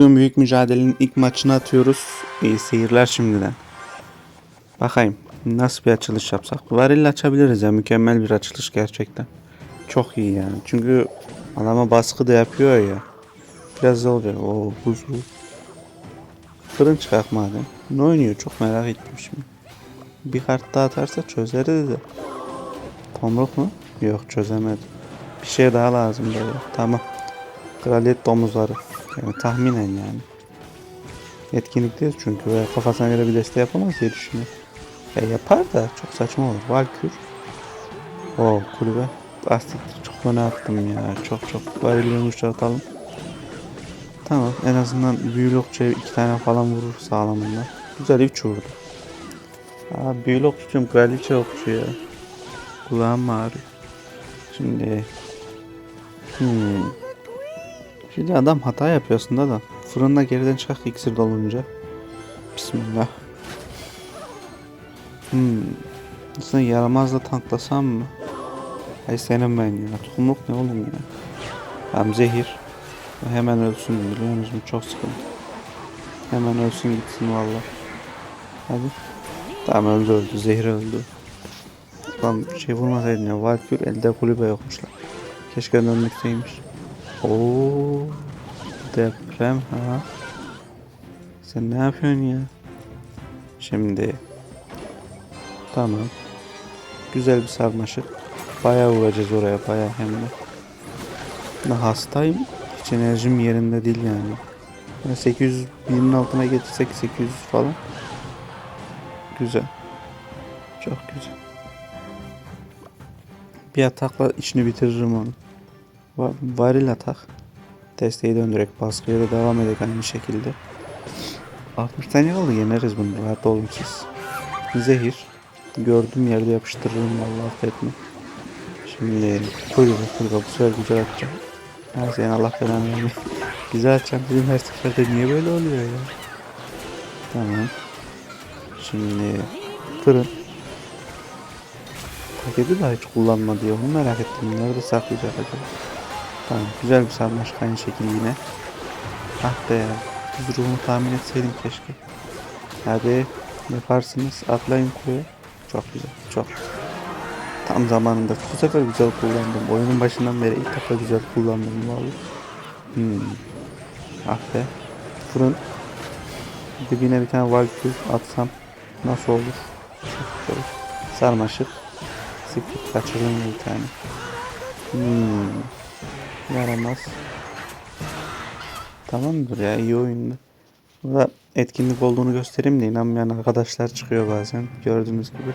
Büyük mücadelenin ilk maçını atıyoruz. İyi seyirler şimdiden. Bakayım nasıl bir açılış yapsak. Varil açabiliriz ya mükemmel bir açılış gerçekten. Çok iyi yani. Çünkü adama baskı da yapıyor ya. Biraz da olacak. Oo buz buz. Fırın çıkak madem. Ne oynuyor çok merak ettim şimdi. Bir kart daha atarsa çözeriz de. Tomruk mu? Yok çözemedi. Bir şey daha lazım böyle. Tamam. Kraliyet domuzları. Yani tahminen yani. Etkinlikteyiz çünkü ve kafasına göre bir deste yapamaz diye düşünüyorum. Ya yapar da çok saçma olur. Valkür. O kulübe. Astiktir çok öne attım ya. Çok çok. Bari bir atalım. Tamam en azından büyülü okçuya iki tane falan vurur sağlamından. Güzel üç vurdu. Aa büyülü okçuyum kraliçe okçu ya. Kulağım ağrıyor. Şimdi hmm. Şimdi adam hata yapıyor aslında da. Fırında geriden çıkak iksir dolunca. Bismillah. Hmm. Aslında yaramazla tanklasam mı? Hay senin ben ya. Tohumluk ne oğlum ya? Hem zehir. Hemen ölsün biliyor musun? Çok sıkıntı. Hemen ölsün gitsin valla. Hadi. Tamam öldü öldü. Zehir öldü. Lan şey vurmasaydın ya. Valkür elde kulübe yokmuşlar. Keşke dönmükteymiş. Oo. Deprem ha. Sen ne yapıyorsun ya? Şimdi. Tamam. Güzel bir sarmaşık. Bayağı vuracağız oraya bayağı hem de. Ben hastayım. Hiç enerjim yerinde değil yani. Yani 800 binin altına getirsek 800 falan. Güzel. Çok güzel. Bir atakla işini bitiririm onu. Va- Varil atak. Desteği döndürerek baskıya da devam edek aynı şekilde. 60 tane oldu yeneriz bunu rahat olun siz. Zehir. Gördüğüm yerde yapıştırırım vallahi affetme. Şimdi kulübe kulübe bu sefer güzel atacağım. Her şeyin Allah belanı vermeyin. güzel atacağım bizim her seferde niye böyle oluyor ya? Tamam. Şimdi fırın. Paketi daha hiç kullanmadı ya. Onu merak ettim. Nerede saklayacak acaba? Tamam. Güzel bir sarmaşık aynı şekilde yine. Ah be. Düz ruhunu tahmin etseydim keşke. Hadi. Yaparsınız. Atlayın kuyuya. Çok güzel. Çok. Tam zamanında. Bu sefer güzel kullandım. Oyunun başından beri ilk defa güzel kullandım vallahi. Hmm. Ah be. Fırın. Dibine bir tane valkür atsam nasıl olur? Çok güzel. Sarmaşık. Sıkıp kaçırdım bir tane. Hmm. Yaramaz. Tamamdır ya iyi oyundu. Burada etkinlik olduğunu göstereyim de inanmayan arkadaşlar çıkıyor bazen gördüğünüz gibi.